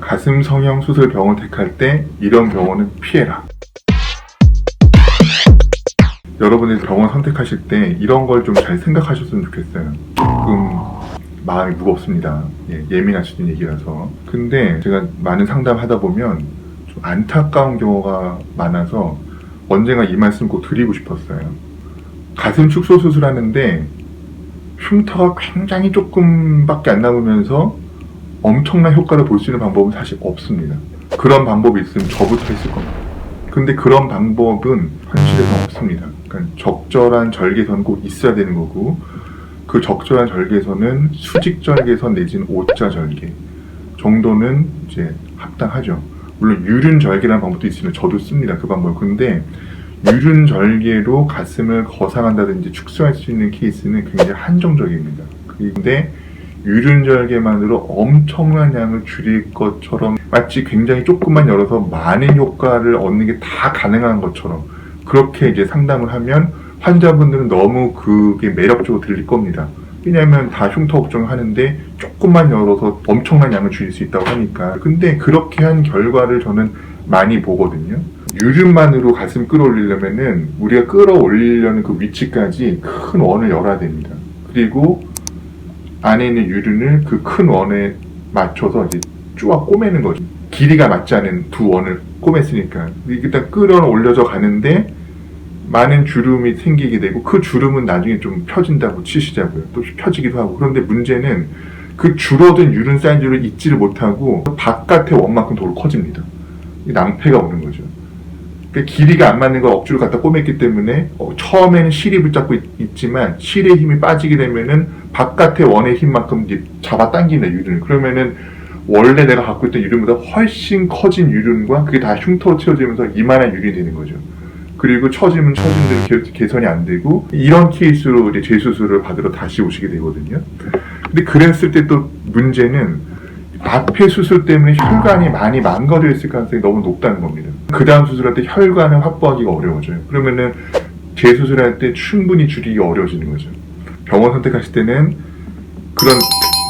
가슴 성형 수술 병원 택할 때 이런 병원은 피해라. 여러분이 병원 선택하실 때 이런 걸 좀 잘 생각하셨으면 좋겠어요. 조금 마음이 무겁습니다. 예, 있는 얘기라서. 근데 제가 많은 상담하다 보면 좀 안타까운 경우가 많아서 언젠가 이 말씀 꼭 드리고 싶었어요. 가슴 축소 수술하는데 흉터가 굉장히 조금밖에 안 남으면서 엄청난 효과를 볼 수 있는 방법은 사실 없습니다. 그런 방법이 있으면 저부터 했을 겁니다. 근데 그런 방법은 현실에서 없습니다. 그러니까 적절한 절개선 꼭 있어야 되는 거고 그 적절한 절개선은 수직 절개선 내지는 오자 절개 정도는 이제 합당하죠. 물론 유륜 절개라는 방법도 있으면 저도 씁니다. 그 방법. 근데 유륜 절개로 가슴을 거상한다든지 축소할 수 있는 케이스는 굉장히 한정적입니다. 그런데 유륜 절개만으로 엄청난 양을 줄일 것처럼 마치 굉장히 조금만 열어서 많은 효과를 얻는 게 다 가능한 것처럼 그렇게 이제 상담을 하면 환자분들은 너무 그게 매력적으로 들릴 겁니다. 왜냐하면 다 흉터 걱정을 하는데 조금만 열어서 엄청난 양을 줄일 수 있다고 하니까. 근데 그렇게 한 결과를 저는 많이 보거든요. 유륜만으로 가슴 끌어올리려면은 우리가 끌어올리려는 그 위치까지 큰 원을 열어야 됩니다. 그리고 안에 있는 유륜을 그큰 원에 맞춰서 이제 쪼아 꼬매는 거죠. 길이가 맞지 않은 두 원을 꼬맸으니까 일단 끌어올려져 가는데 많은 주름이 생기게 되고 그 주름은 나중에 좀 펴진다고 치시자고요. 또 펴지기도 하고 그런데 문제는 그 줄어든 유륜 사이즈를 잊지를 못하고 바깥의 원만큼 도로 커집니다. 이 낭패가 오는 거죠. 그러니까 길이가 안 맞는 걸 억지로 갖다 꼬맸기 때문에 어, 처음에는 실이 붙잡고 있, 지만 실의 힘이 빠지게 되면은 바깥의 원의 힘만큼 잡아당기는 유륜. 그러면은 원래 내가 갖고 있던 유륜보다 훨씬 커진 유륜과 그게 다 흉터로 채워지면서 이만한 유륜이 되는 거죠. 그리고 처지면 처진 대로 개- 개선이 안 되고 이런 케이스로 이제 재수술을 받으러 다시 오시게 되거든요. 근데 그랬을 때 또 문제는 앞에 수술 때문에 혈관이 많이 망가져 있을 가능성이 너무 높다는 겁니다. 그 다음 수술할 때 혈관을 확보하기가 어려워져요. 그러면은 재수술할 때 충분히 줄이기 어려워지는 거죠. 병원 선택하실 때는 그런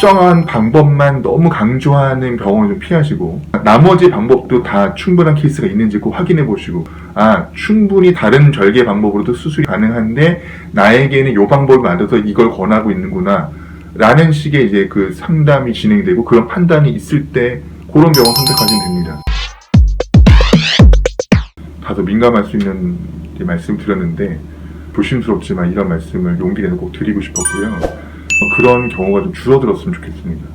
특정한 방법만 너무 강조하는 병원을 좀 피하시고 나머지 방법도 다 충분한 케이스가 있는지 꼭 확인해 보시고 아 충분히 다른 절개 방법으로도 수술이 가능한데 나에게는 이 방법을 만들어서 이걸 권하고 있는구나 라는 식의 이제 그 상담이 진행되고 그런 판단이 있을 때 그런 병원 선택하시면 됩니다. 다소 민감할 수 있는 말씀 드렸는데 조심스럽지만 이런 말씀을 용기 내서 꼭 드리고 싶었고요. 그런 경우가 좀 줄어들었으면 좋겠습니다.